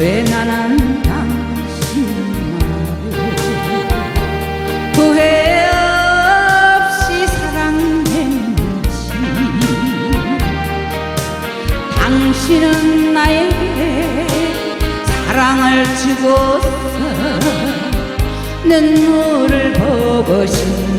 왜 나는 당신만을 후회 없이 사랑했는지? 당신은 나에게 사랑을 주고서 눈물을 보고 싶나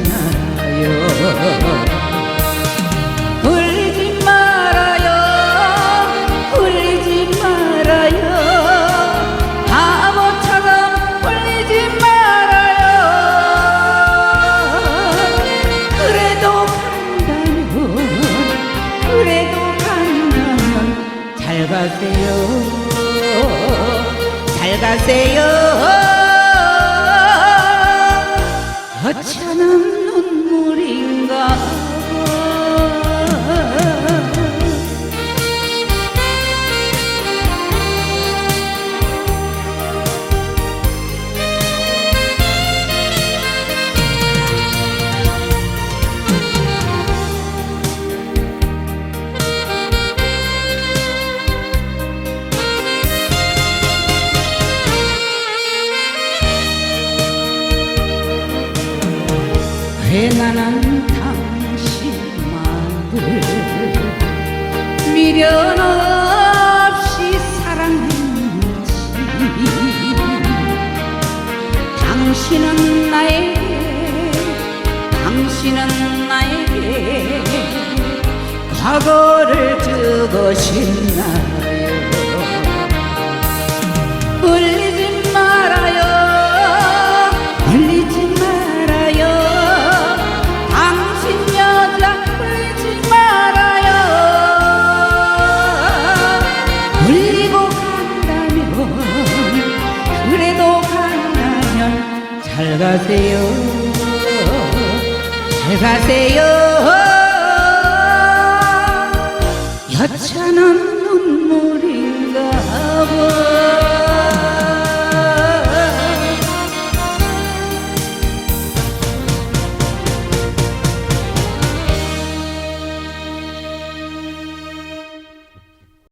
잘 가세요. 잘 가세요 왜 나는 당신만을 미련 없이 사랑했는지 당신은 나에게 당신은 나에게 과거를 주고 싶나 가세요. 잘 가세요. 여차는 눈물인가 봐.